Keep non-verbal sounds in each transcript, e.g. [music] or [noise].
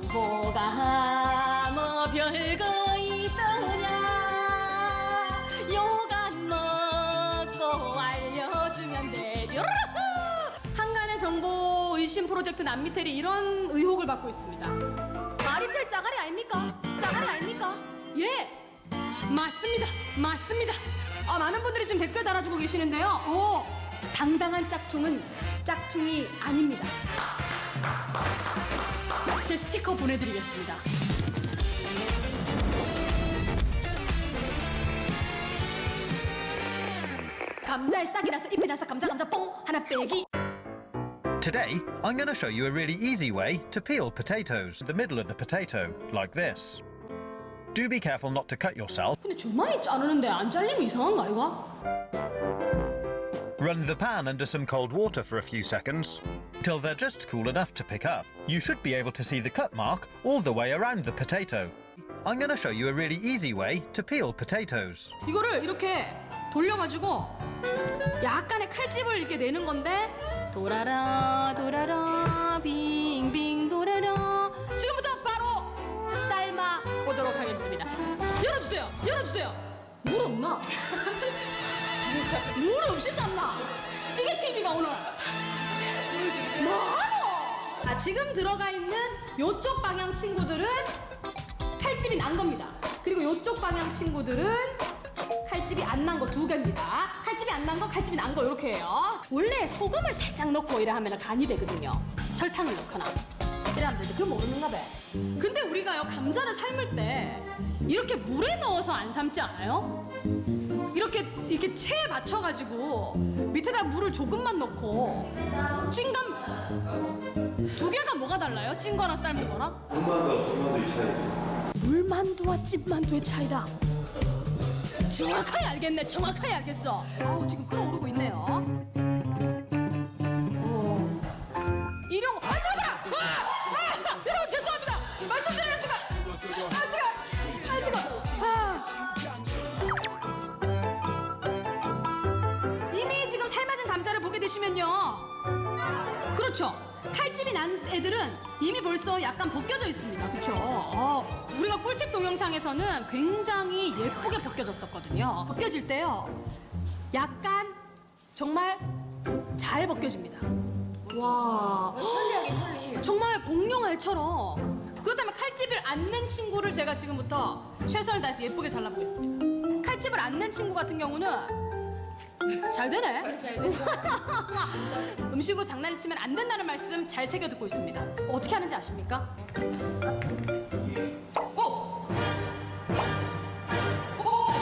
정보가 뭐 별거 있더냐? 요간 먹고 알려주면 되죠 한간의 정보 의심 프로젝트 남미텔이 이런 의혹을 받고 있습니다. 마리텔 짜가리 아닙니까? 짜가리 아닙니까? 예! 맞습니다. 맞습니다. 아, 많은 분들이 지금 댓글 달아주고 계시는데요. 오 당당한 짝퉁은 짝퉁이 아닙니다 제 스티커 보내드리겠습니다. 감자에 싹이 나서 잎이 나서 감자 감자 뽕 하나 빼기. Today, I'm going to show you a really easy way to peel potatoes. The middle of the potato, like this. Do be careful not to cut yourself. 근데 저만이 자르는데 안 잘리면 이상한 거 아이가? Run the pan under some cold water for a few seconds till they're just cool enough to pick up. You should be able to see the cut mark all the way around the potato. I'm going to show you a really easy way to peel potatoes. 이거를 이렇게 돌려가지고 약간의 칼집을 이렇게 내는 건데 돌아라 돌아라 빙빙 돌아라 지금부터 바로 삶아 보도록 하겠습니다. 열어주세요. 열어주세요. 물 없나? 물 없이 삶나? 이게 TV가 오늘. 뭐하노? 아, 지금 들어가 있는 요쪽 방향 친구들은 칼집이 난 겁니다. 그리고 요쪽 방향 친구들은 칼집이 안 난 거 두 개입니다. 칼집이 안 난 거, 칼집이 난 거 이렇게 해요. 원래 소금을 살짝 넣고 이래 하면 간이 되거든요. 설탕을 넣거나. 되죠. 그건 모르는가 봐. 근데 우리가요, 감자를 삶을 때 이렇게 물에 넣어서 안 삶지 않아요? 이렇게 이렇게 체에 맞춰가지고 밑에다 물을 조금만 넣고 찐감 두 개가 뭐가 달라요? 찐 거나 삶은 거나? 물만두와 찐만두의 차이. 물만두와 찐만두의 차이다. 정확하게 알겠네. 정확하게 알겠어. 아우 지금 끓어오르고 있네요. 오. 일용 아! 아! 아! 되시면요. 그렇죠. 칼집이 난 애들은 이미 벌써 약간 벗겨져 있습니다. 그렇죠. 어, 우리가 꿀팁 동영상에서는 굉장히 예쁘게 벗겨졌었거든요. 벗겨질 때요. 약간 정말 잘 벗겨집니다. 와. 편리하게 편리. 정말 공룡알처럼. 그렇다면 칼집을 안는 친구를 제가 지금부터 최선을 다해서 예쁘게 잘라보겠습니다. 칼집을 안는 친구 같은 경우는 잘 되네. [laughs] 음식으로 장난치면 안 된다는 말씀 잘 새겨 듣고 있습니다. 어떻게 하는지 아십니까? 오! 오!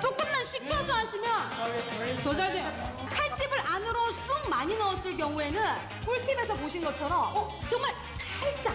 조금만. 칼집을 안으로 쑥 많이 넣었을 경우에는 꿀팁에서 보신 것처럼 어, 정말 살짝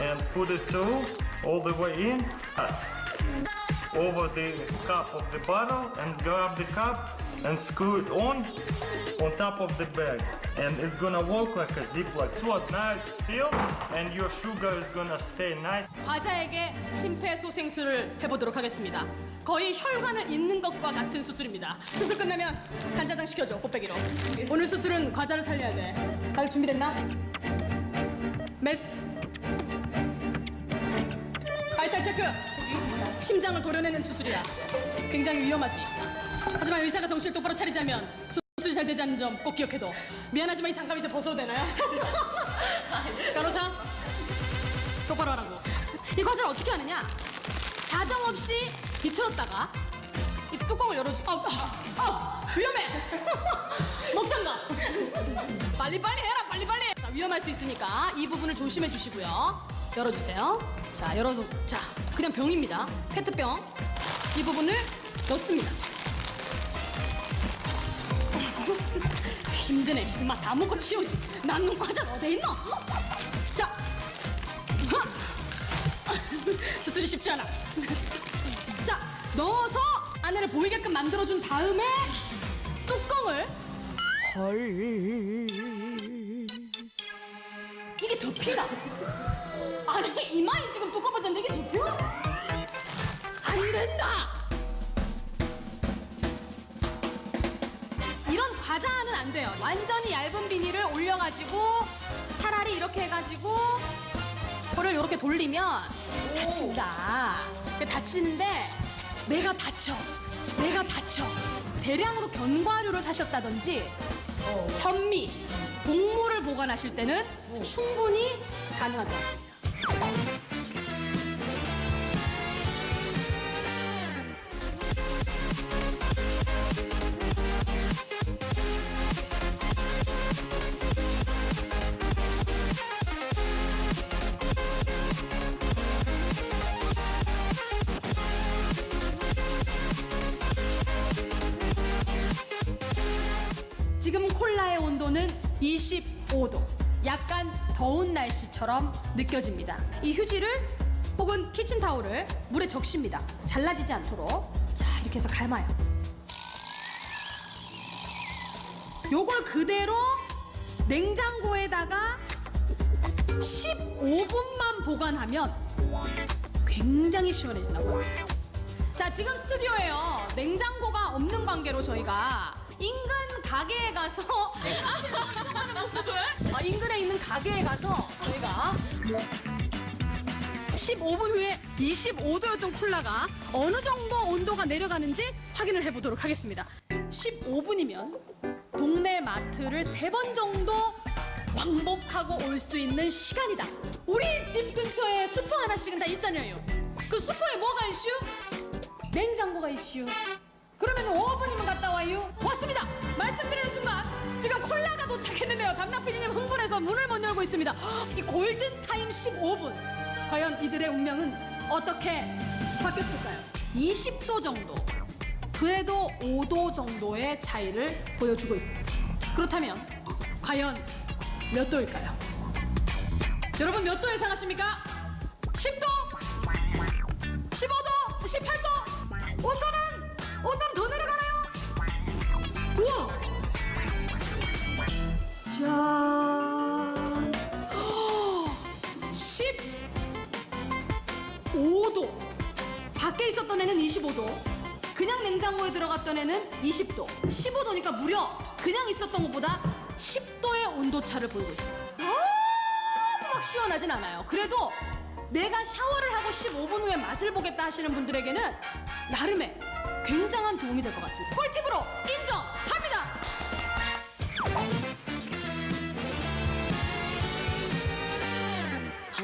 And put it through all the way in, uh, over the cup of the bottle, and grab the cup and screw it on, on top of the bag. And it's gonna work like a ziplock. It's what nice seal, and your sugar is gonna stay nice. 과자에게 심폐소생술을 해보도록 하겠습니다. 거의 혈관을 잇는 것과 같은 수술입니다. 수술 끝나면 간짜장 시켜줘, 꽃배기로. 오늘 수술은 과자를 살려야 돼. 다들 준비됐나? 메스. 바이탈 체크. 심장을 도려내는 수술이야. 굉장히 위험하지. 하지만 의사가 정신을 똑바로 차리지 않으면 수술이 잘 되지 않는 점 꼭 기억해둬. 미안하지만 이 장갑 이제 벗어도 되나요? [laughs] 변호사, 똑바로 하라고. 이 과자를 어떻게 하느냐? 사정 없이 비틀었다가 이 뚜껑을 열어주. 아, 아, 아 위험해. 먹장가. 빨리 빨리 해라, 빨리 빨리. 위험할 수 있으니까 이 부분을 조심해 주시고요. 열어주세요. 자, 열어서 자, 그냥 병입니다. 페트병. 이 부분을 넣습니다. [laughs] 힘드네. 지금 막다 먹고 치우지. 남는 과자가 어디 있노? 자, [laughs] 수술이 쉽지 않아. 자, 넣어서 안에를 보이게끔 만들어준 다음에 뚜껑을 헐. 게 덮이나? 아니 이마에 지금 뚜껑 맞았는데 이게 덮여? 안 된다. 이런 과자는 안 돼요. 완전히 얇은 비닐을 올려가지고 차라리 이렇게 해가지고 이거를 이렇게 돌리면 다친다. 다치는데 내가 다쳐. 내가 다쳐. 대량으로 견과류를 사셨다든지 현미, 곡물을 보관하실 때는 충분히 같습니다. 지금 콜라의 온도는 25도. 약간 더운 날씨처럼 느껴집니다. 이 휴지를 혹은 키친타올을 물에 적십니다. 잘라지지 않도록. 자, 이렇게 해서 감아요. 요걸 그대로 냉장고에다가 15분만 보관하면 굉장히 시원해진다고 합니다. 자, 지금 스튜디오에요. 냉장고가 없는 관계로 저희가 인근 가게에 가서 하는 모습을 어, 인근에 있는 가게에 가서 저희가 15분 후에 25도였던 콜라가 어느 정도 온도가 내려가는지 확인을 해보도록 하겠습니다. 15분이면 동네 마트를 세 번 정도 왕복하고 올 수 있는 시간이다. 우리 집 근처에 슈퍼 하나씩은 다 있잖아요. 그 슈퍼에 뭐가 이슈? 냉장고가 이슈. 그러면 5분이면 갔다 와요. 왔습니다. 말씀드리는 순간 지금 콜라가 도착했는데요. PD님 흥분해서 문을 못 열고 있습니다. 헉, 이 골든 타임 15분. 과연 이들의 운명은 어떻게 바뀌었을까요? 20도 정도. 그래도 5도 정도의 차이를 보여주고 있습니다. 그렇다면 과연 몇 도일까요? 여러분 몇 도 예상하십니까? 10도? 15도? 18도? 온도는? 온도는 들어갔던 애는 20도. 15도니까 무려 그냥 있었던 것보다 10도의 온도 차를 보이고 있습니다. 너무 막 시원하진 않아요. 그래도 내가 샤워를 하고 15분 후에 맛을 보겠다 하시는 분들에게는 나름의 굉장한 도움이 될 것 같습니다. 꿀팁으로 인정합니다.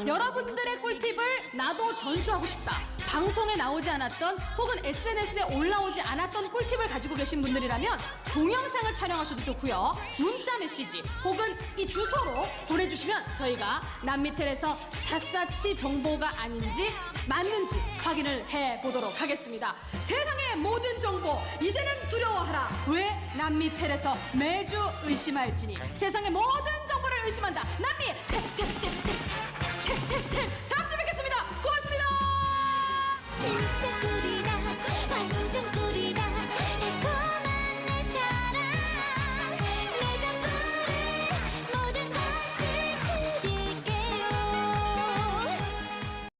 여러분들의 꿀팁을 나도 전수하고 싶다. 방송에 나오지 않았던 혹은 SNS에 올라오지 않았던 꿀팁을 가지고 계신 분들이라면 동영상을 촬영하셔도 좋고요. 문자 메시지 혹은 이 주소로 보내주시면 저희가 남미텔에서 샅샅이 정보가 아닌지 맞는지 확인을 해보도록 하겠습니다. 세상의 모든 정보 이제는 두려워하라. 왜 남미텔에서 매주 의심할지니 세상의 모든 정보를 의심한다. 남미 텔 텔 텔텔 텔텔텔